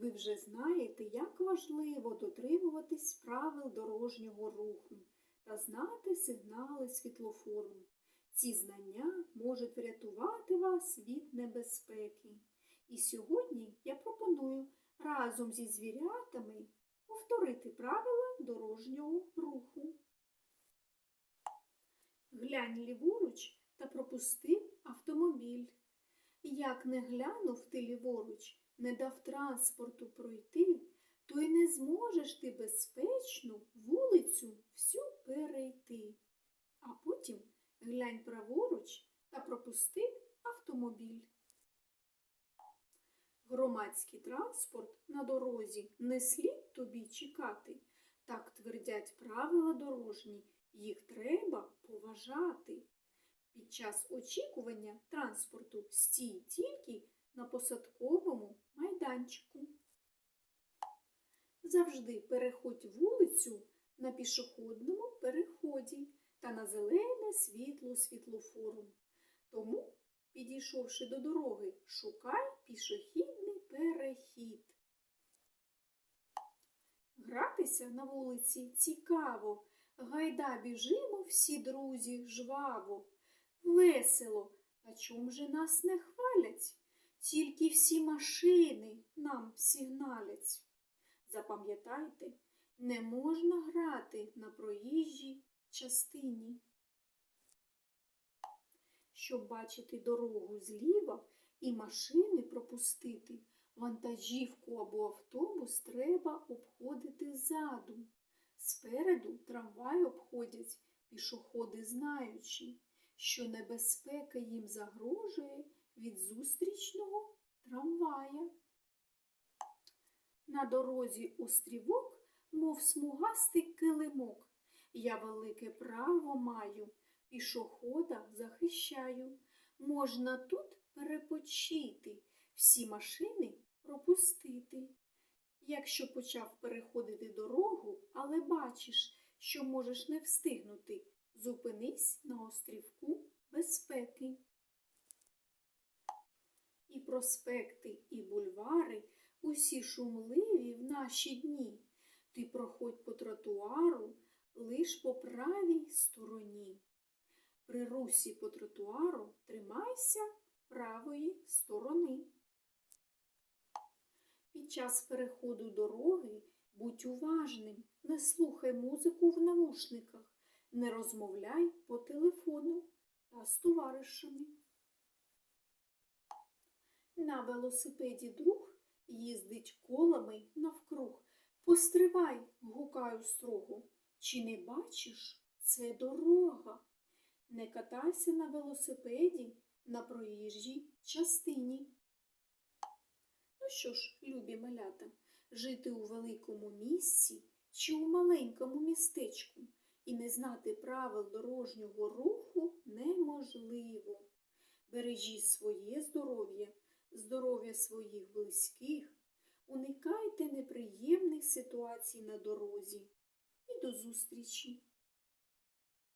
Ви вже знаєте, як важливо дотримуватись правил дорожнього руху та знати сигнали світлофору. Ці знання можуть врятувати вас від небезпеки. І сьогодні я пропоную разом зі звірятами повторити правила дорожнього руху. Глянь ліворуч та пропустив автомобіль. Як не глянув ти ліворуч, не дав транспорту пройти, то й не зможеш ти безпечно вулицю всю перейти. А потім глянь праворуч та пропустив автомобіль. Громадський транспорт на дорозі не слід тобі чекати. Так твердять правила дорожні, їх треба поважати. Під час очікування транспорту стій тільки на посадковому майданчику. Завжди переходь вулицю на пішохідному переході та на зелене світло світлофору. Тому, підійшовши до дороги, шукай пішохідний перехід. Гратися на вулиці цікаво, гайда біжимо всі друзі жваво. Весело, а чом же нас не хвалять? Тільки всі машини нам сигналять. Запам'ятайте, не можна грати на проїжджій частині. Щоб бачити дорогу зліва і машини пропустити, вантажівку або автобус треба обходити ззаду. Спереду трамвай обходять пішоходи знаючи, що небезпека їм загрожує від зустрічного трамвая. На дорозі острівок, мов смугастий килимок. Я велике право маю, пішохода захищаю. Можна тут перепочити, всі машини пропустити. Якщо почав переходити дорогу, але бачиш, що можеш не встигнути, зупинись на острівку безпеки. І проспекти, і бульвари усі шумливі в наші дні. Ти проходь по тротуару лиш по правій стороні. При русі по тротуару тримайся правої сторони. Під час переходу дороги будь уважним, не слухай музику в навушниках, не розмовляй по телефону з товаришами. На велосипеді друг їздить колами навкруг. Постривай, гукаю строго. Чи не бачиш, це дорога? Не катайся на велосипеді на проїжджій частині. Ну що ж, любі малята, жити у великому місці чи у маленькому містечку і не знати правил дорожнього руху неможливо. Бережіть своє здоров'я, здоров'я своїх близьких, уникайте неприємних ситуацій на дорозі. І до зустрічі!